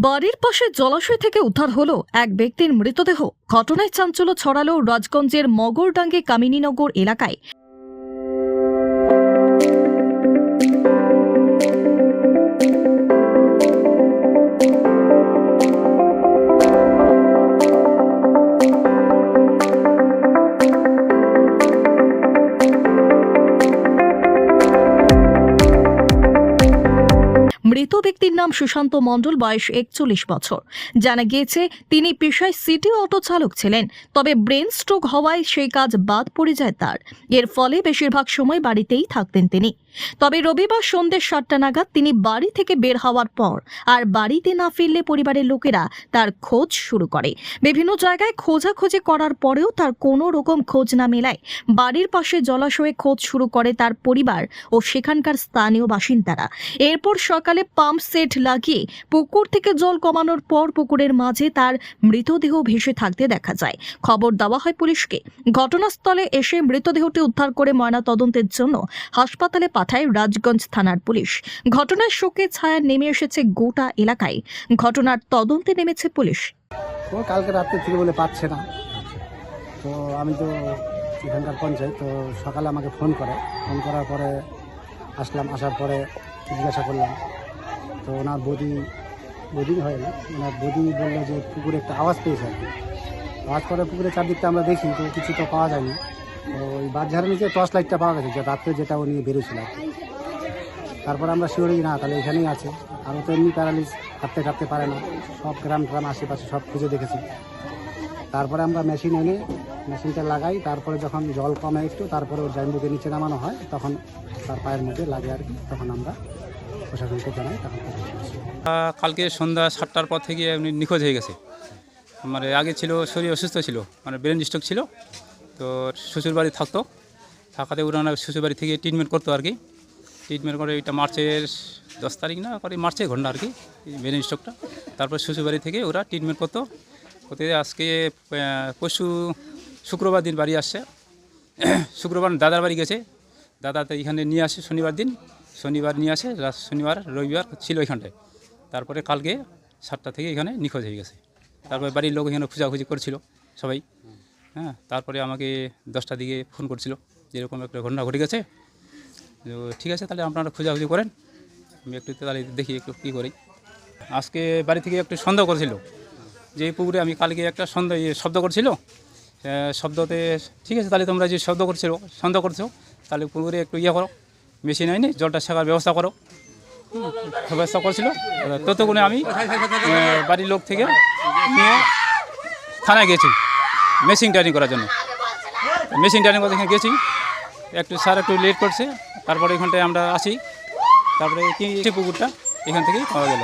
বাড়ির পাশে জলাশয় থেকে উদ্ধার হলো এক ব্যক্তির মৃতদেহ। ঘটনায় চাঞ্চল্য ছড়ালো রাজগঞ্জের মগরডাঙ্গে কামিনীনগর এলাকায়। মৃত ব্যক্তির নাম সুশান্ত মণ্ডল, বয়স একচল্লিশ বছর। জানা গিয়েছে, তিনি পেশায় সিটি অটো চালক ছিলেন, তবে ব্রেন স্ট্রোক হওয়ায় সেই কাজ বাদ পড়ে যায় তার। এর ফলে বেশিরভাগ সময় বাড়িতেই থাকতেন তিনি। তবে রবিবার সন্ধ্যে সাতটা নাগাদ তিনি বাড়ি থেকে বের হওয়ার পর আর বাড়িতে না ফিরলে পরিবারের লোকেরা তার খোঁজ শুরু করে। বিভিন্ন জায়গায় খোঁজাখোঁজি করার পরেও তার কোনো রকম খোঁজ না মেলায় বাড়ির পাশে জলাশয়ে খোঁজ শুরু করে তার পরিবার ও সেখানকার স্থানীয় বাসিন্দারা। এরপর সকালে পাম্প সেট লাগিয়ে পুকুর থেকে জল কমানোর পর পুকুরের মাঝে তার মৃতদেহ ভেসে থাকতে দেখা যায়। খবর দেওয়া হয় পুলিশকে। ঘটনাস্থলে এসে মৃতদেহটি উদ্ধার করে ময়না তদন্তের জন্য হাসপাতালে পাঠায় রাজগঞ্জ থানার পুলিশ। ঘটনার শোকে ছায়া নেমে এসেছে গোটা এলাকায়। ঘটনার তদন্তে নেমেছে পুলিশ। ও কালকে রাত্রে থেকে বলে পাচ্ছে না। তো আমি তো এখানকার পঞ্চায়েত, তো সকালে আমাকে ফোন করে। ফোন করার পরে আসলাম, আসার পরে জিজ্ঞাসা করলাম। তো ওনার বদি বদি হয় না ওনার বদি বলল যে পুকুরে একটা আওয়াজ পেয়েছে আওয়াজ করে পুকুরে চারদিকটা আমরা দেখি তো কিছু তো পাওয়া যায়নি। ওই বাঁধঝাড়ের নিচে টর্চ লাইটটা পাওয়া গেছে, যে রাত্রে যেটা ও নিয়ে বেরিয়েছিল আর তারপর আমরা শিওরি না, তাহলে এখানেই আছে। আর ও তো এমনি প্যারালিস হাঁটতে টাটতে পারে না। সব গ্রাম গ্রাম আশেপাশে সব খুঁজে দেখেছি। তারপরে আমরা মেশিন এনে মেশিনটা লাগাই, তারপরে যখন জল কমে একটু, তারপরে ওর জাইম্বুকে নিচে নামানো হয়, তখন তার পায়ের মধ্যে লাগে আর কি, তখন আমরা প্রশাসনকে জানাই, তখন কালকে সন্ধ্যা সাতটার পর থেকে উনি নিখোঁজ হয়ে গেছে। মানে আগে ছিল, শরীর অসুস্থ ছিল মানে ব্রেন স্ট্রোক ছিল। তো শ্বশুরবাড়ি থাকতো। থাকাতে ওরা শ্বশুরবাড়ি থেকে ট্রিটমেন্ট করতো আর কি। ট্রিটমেন্ট করে এটা মার্চের দশ তারিখ না, করে মার্চের ঘটনা আর কি ব্রেন স্ট্রোকটা তারপর শ্বশুরবাড়ি থেকে ওরা ট্রিটমেন্ট করতো। করতে আজকে পরশু শুক্রবার দিন বাড়ি আসছে। শুক্রবার দাদার বাড়ি গেছে। দাদা তো এখানে নিয়ে আসে শনিবার দিন। শনিবার নিয়ে আসে শনিবার, রবিবার ছিল এখানটায়। তারপরে কালকে সাতটা থেকে এখানে নিখোঁজ হয়ে গেছে। তারপরে বাড়ির লোক এখানে খোঁজাখুঁজি করছিল সবাই। হ্যাঁ তারপরে আমাকে দশটার দিকে ফোন করছিল যে এরকম একটা ঘটনা ঘটে গেছে। তো ঠিক আছে, তাহলে আপনারা খোঁজাখুঁজি করেন। আমি একটু তাহলে দেখি একটু কী করি। আজকে বাড়ি থেকে একটু সন্দেহ করেছিল। যে পুকুরে আমি কালকে একটা সন্দেহ শব্দ করছিল। শব্দতে ঠিক আছে, তাহলে তোমরা যে শব্দ করছিল, সন্দেহ করছ, তাহলে পুকুরে একটু ইয়ে করো, মেশিন আইনি জলটা শেখার ব্যবস্থা করো। ব্যবস্থা করছিল। ততক্ষণে আমি বাড়ির লোক থেকে নিয়ে থানায় গেছি মেশিন টার্নিং করার জন্য। মেশিন টার্নিং করতে এখানে গেছি একটু স্যার একটু লেট করছে। তারপরে এখানটায় আমরা আসি। তারপরে কি পুকুরটা? এখান থেকেই পাওয়া গেল।